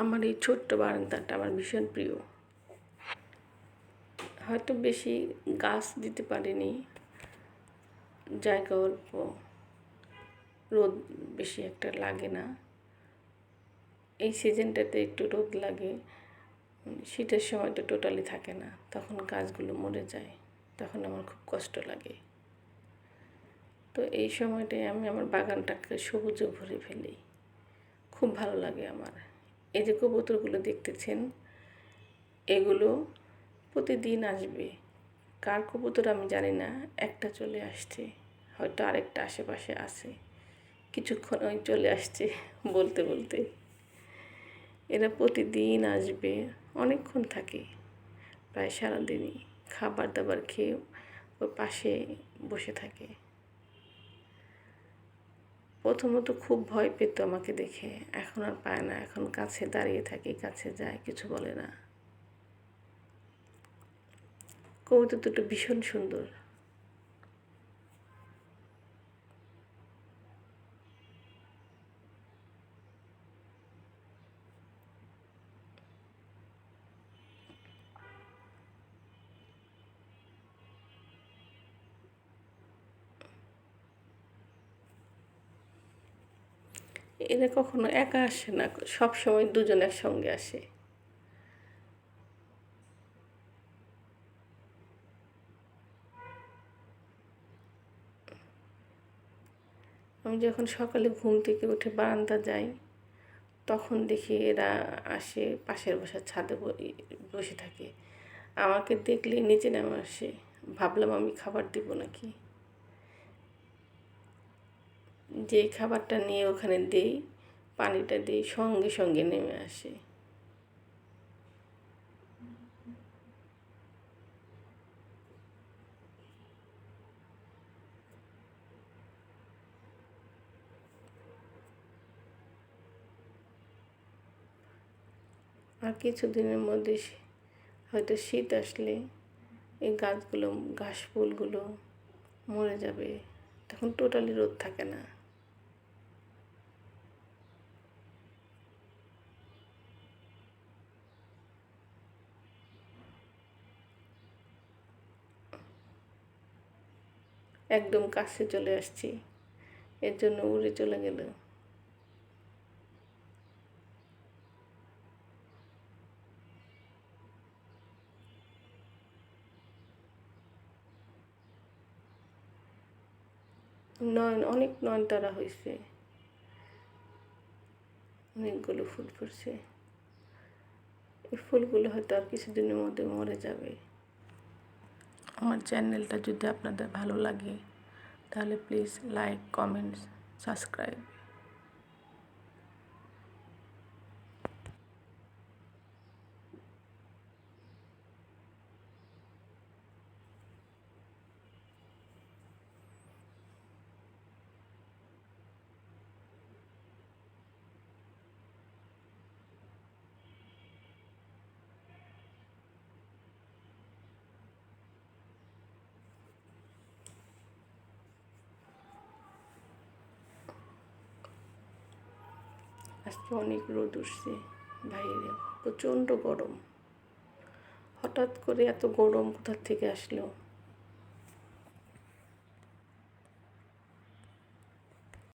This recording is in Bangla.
আমার এই ছোট্ট বারান্দাটা আমার ভীষণ প্রিয়। হয়তো বেশি গাছ দিতে পারিনি, জায়গা অল্প, রোদ বেশি একটা লাগে না। এই সিজনটাতে একটু রোদ লাগে, শীতের সময় তো টোটালি থাকে না, তখন গাছগুলো মরে যায়, তখন আমার খুব কষ্ট লাগে। তো এই সময়টায় আমি আমার বাগানটাকে সবুজে ভরে ফেলি, খুব ভালো লাগে আমার। এই যে কবুতরগুলো দেখতেছেন, এগুলো প্রতিদিন আসবে। কার কবুতর আমি জানি না, একটা চলে আসছে। হয়তো আরেকটা আশেপাশে আছে। কিছুক্ষণ ওই চলে আসছে বলতে বলতে। এরা প্রতিদিন আসবে, অনেকক্ষণ থাকে। প্রায় সারাদিনই খাবার দাবার খেয়ে ওর পাশে বসে থাকে। প্রথমত খুব ভয় পেত আমাকে দেখে। এখন আর পায় না। এখন কাছে দাঁড়িয়ে থাকে, কাছে যায়, কিছু বলে না। কবিতা দুটো ভীষণ সুন্দর। এরা কখনো একা আসে না, সব সময় দুজন একসঙ্গে আসে। আমি যখন সকালে ঘুম থেকে উঠে বারান্দা যাই, তখন দেখি এরা আসে পাশের বসার ছাদে বসে থাকে। আমাকে দেখলে নিচে নেমে আসে। ভাবলাম আমি খাবার দিব নাকি। যেই খাবারটা নিয়ে ওখানে দেই, পানিটা দিই, সঙ্গে সঙ্গে নেমে আসে। আর কিছুদিনের মধ্যে হয়তো শীত আসলে এই গাছগুলো ঘাস ফুলগুলো মরে যাবে। তখন টোটালি রোদ থাকে না। একদম কাছে চলে আসছি। এর জন্য উড়ে চলে গেল। নয়ন, অনেক নয়নতারা হয়েছে অনেকগুলো ফুল ফুটছে। এই ফুলগুলো হয়তো আর কিছুদিনের মধ্যে মরে যাবে। আমার চ্যানেলটা যদি আপনাদের ভালো লাগে তাহলে প্লিজ লাইক কমেন্ট সাবস্ক্রাইব আজকে অনেক রোদ উঠছে বাইরে প্রচণ্ড গরম। হঠাৎ করে এত গরম কোথার থেকে আসলো?